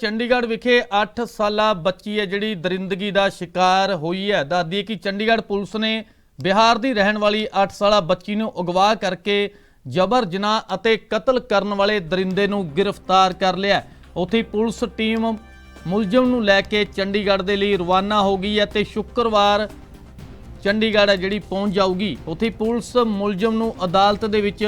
ਚੰਡੀਗੜ੍ਹ ਵਿਖੇ 8 ਸਾਲਾ ਬੱਚੀ ਹੈ ਜਿਹੜੀ ਦਰਿੰਦਗੀ ਦਾ ਸ਼ਿਕਾਰ ਹੋਈ ਹੈ। ਦੱਸਦੀ ਹੈ ਕਿ ਚੰਡੀਗੜ੍ਹ ਪੁਲਿਸ ਨੇ ਬਿਹਾਰ ਦੀ ਰਹਿਣ ਵਾਲੀ 8 ਸਾਲਾ ਬੱਚੀ ਨੂੰ ਅਗਵਾ ਕਰਕੇ ਜਬਰ ਜਨਾਹ ਅਤੇ ਕਤਲ ਕਰਨ ਵਾਲੇ ਦਰਿੰਦੇ ਨੂੰ ਗ੍ਰਿਫਤਾਰ ਕਰ ਲਿਆ ਉੱਥੇ ਪੁਲਿਸ ਟੀਮ ਮੁਲਜ਼ਮ ਨੂੰ ਲੈ ਕੇ ਚੰਡੀਗੜ੍ਹ ਦੇ ਲਈ ਰਵਾਨਾ ਹੋ ਗਈ ਹੈ ਤੇ ਸ਼ੁੱਕਰਵਾਰ ਚੰਡੀਗੜ੍ਹ ਹੈ ਜਿਹੜੀ ਪਹੁੰਚ ਜਾਊਗੀ। ਉੱਥੇ ਪੁਲਿਸ ਮੁਲਜ਼ਮ ਨੂੰ ਅਦਾਲਤ ਦੇ ਵਿੱਚ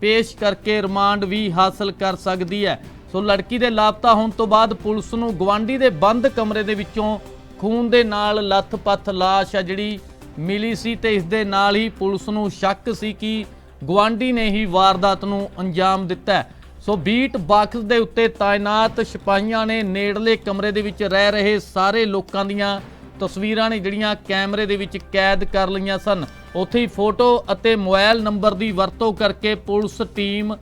ਪੇਸ਼ ਕਰਕੇ ਰਿਮਾਂਡ ਵੀ ਹਾਸਲ ਕਰ ਸਕਦੀ ਹੈ। ਸੋ ਲੜਕੀ ਦੇ ਲਾਪਤਾ ਹੋਣ ਤੋਂ ਬਾਅਦ ਪੁਲਿਸ ਨੂੰ ਗਵਾਂਡੀ ਦੇ ਬੰਦ ਕਮਰੇ ਦੇ ਵਿੱਚੋਂ ਖੂਨ ਦੇ ਨਾਲ ਲੱਥ-ਪੱਥ ਲਾਸ਼ ਹੈ ਜਿਹੜੀ ਮਿਲੀ ਸੀ ਤੇ ਇਸ ਦੇ ਨਾਲ ਹੀ ਪੁਲਿਸ ਨੂੰ ਸ਼ੱਕ ਸੀ ਕਿ ਗਵਾਂਡੀ ਨੇ ਹੀ ਵਾਰਦਾਤ ਨੂੰ ਅੰਜਾਮ ਦਿੱਤਾ ਸੋ ਬੀਟ ਬਾਕਸ ਦੇ ਉੱਤੇ ਤਾਇਨਾਤ ਸਿਪਾਹੀਆਂ ਨੇ ਨੇੜਲੇ ਕਮਰੇ ਦੇ ਵਿੱਚ ਰਹਿ ਰਹੇ ਸਾਰੇ ਲੋਕਾਂ ਦੀਆਂ ਤਸਵੀਰਾਂ ਨੇ ਜਿਹੜੀਆਂ ਕੈਮਰੇ ਦੇ ਵਿੱਚ ਕੈਦ ਕਰ ਲਈਆਂ ਸਨ। ਉੱਥੇ ਹੀ ਫੋਟੋ ਅਤੇ ਮੋਬਾਈਲ ਨੰਬਰ ਦੀ ਵਰਤੋਂ ਕਰਕੇ ਪੁਲਿਸ ਟੀਮ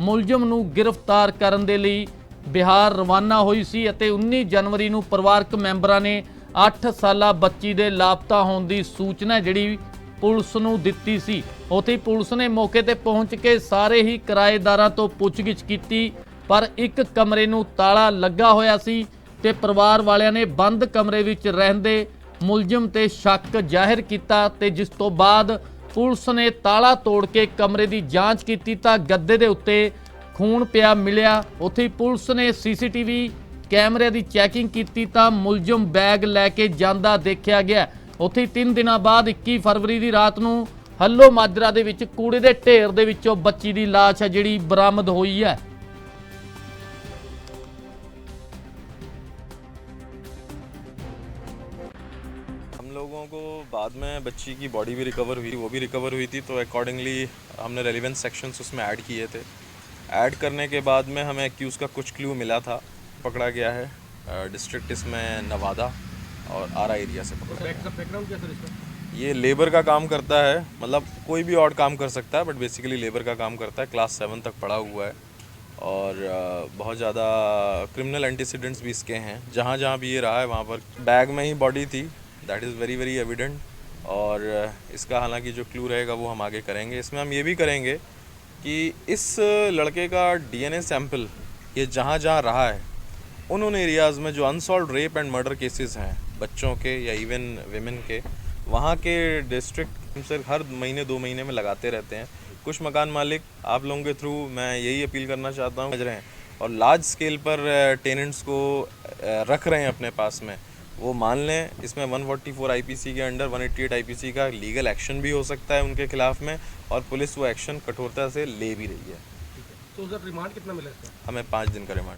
ਮੁਲਜ਼ਮ ਨੂੰ ਗ੍ਰਿਫਤਾਰ ਕਰਨ ਦੇ ਲਈ ਬਿਹਾਰ ਰਵਾਨਾ ਹੋਈ ਸੀ ਅਤੇ 19 ਜਨਵਰੀ ਨੂੰ ਪਰਿਵਾਰਕ ਮੈਂਬਰਾਂ ਨੇ 8 ਸਾਲਾ ਬੱਚੀ ਦੇ ਲਾਪਤਾ ਹੋਣ ਦੀ ਸੂਚਨਾ ਜਿਹੜੀ ਪੁਲਿਸ ਨੂੰ ਦਿੱਤੀ ਸੀ। ਉੱਥੇ ਪੁਲਿਸ ਨੇ ਮੌਕੇ ਤੇ ਪਹੁੰਚ ਕੇ ਸਾਰੇ ਹੀ ਕਿਰਾਏਦਾਰਾਂ ਤੋਂ ਪੁੱਛਗਿੱਛ ਕੀਤੀ, ਪਰ ਇੱਕ ਕਮਰੇ ਨੂੰ ਤਾਲਾ ਲੱਗਾ ਹੋਇਆ ਸੀ। ਤੇ ਪਰਿਵਾਰ ਵਾਲਿਆਂ ਨੇ ਬੰਦ ਕਮਰੇ ਵਿੱਚ ਰਹਿੰਦੇ ਮੁਲਜ਼ਮ ਤੇ ਸ਼ੱਕ ਜ਼ਾਹਿਰ ਕੀਤਾ ਤੇ ਜਿਸ ਤੋਂ ਬਾਅਦ ਪੁਲਿਸ ਨੇ ਤਾਲਾ ਤੋੜ ਕੇ ਕਮਰੇ ਦੀ ਜਾਂਚ ਕੀਤੀ ਤਾਂ ਗੱਦੇ ਦੇ ਉੱਤੇ ਖੂਨ ਪਿਆ ਮਿਲਿਆ। ਉੱਥੇ ਪੁਲਿਸ ਨੇ ਸੀਸੀਟੀਵੀ ਕੈਮਰੇ ਦੀ ਚੈਕਿੰਗ ਕੀਤੀ ਤਾਂ ਮੁਲਜ਼ਮ ਬੈਗ ਲੈ ਕੇ ਜਾਂਦਾ ਦੇਖਿਆ ਗਿਆ। ਉੱਥੇ ਹੀ 3 ਦਿਨਾਂ ਬਾਅਦ 21 ਫਰਵਰੀ ਦੀ ਰਾਤ ਨੂੰ ਹੱਲੋ ਮਾਜਰਾ ਦੇ ਵਿੱਚ ਕੂੜੇ ਦੇ ਢੇਰ ਦੇ ਵਿੱਚੋਂ ਬੱਚੀ ਦੀ ਲਾਸ਼ ਹੈ ਜਿਹੜੀ ਬਰਾਮਦ ਹੋਈ ਹੈ। लोगों को बाद में बच्ची की बॉडी भी रिकवर हुई वो भी रिकवर हुई थी तो अकॉर्डिंगली हमने रेलिवेंस सेक्शंस उसमें ऐड किए थे। ऐड करने के बाद में हमें एक्यूज़ का कुछ क्लू मिला था। पकड़ा गया है डिस्ट्रिक्ट इसमें नवादा और आरा एरिया से पकड़ा गया। ये लेबर का काम करता है मतलब कोई भी और काम कर सकता है बट बेसिकली लेबर का काम करता है क्लास सेवन तक पढ़ा हुआ है। और बहुत ज़्यादा क्रिमिनल एंटीसीडेंट्स भी इसके हैं। जहाँ जहाँ भी ये रहा है वहाँ पर बैग में ही बॉडी थी। That is very very evident और इसका हालाँकि जो क्लू रहेगा वो हम आगे करेंगे। इसमें हम ये भी करेंगे कि इस लड़के का डीएनए सैंपल ये जहाँ जहाँ रहा है उन उन एरियाज़ में जो unsolved rape and murder cases हैं, बच्चों के या इवन वेमेन के, वहाँ के डिस्ट्रिक्ट से हर महीने, दो महीने में लगाते रहते हैं। कुछ मकान मालिक, आप लोगों के थ्रू मैं यही अपील करना चाहता हूँ रहे हैं। और लार्ज स्केल पर टेनेंट्स को रख रहे हैं अपने पास में। वो मान लें इसमें 144 आईपीसी के अंडर 188 आईपीसी का लीगल एक्शन भी हो सकता है उनके खिलाफ में और पुलिस वो एक्शन कठोरता से ले भी रही है। तो सर रिमांड कितना मिला इसका? हमें पाँच दिन का रिमांड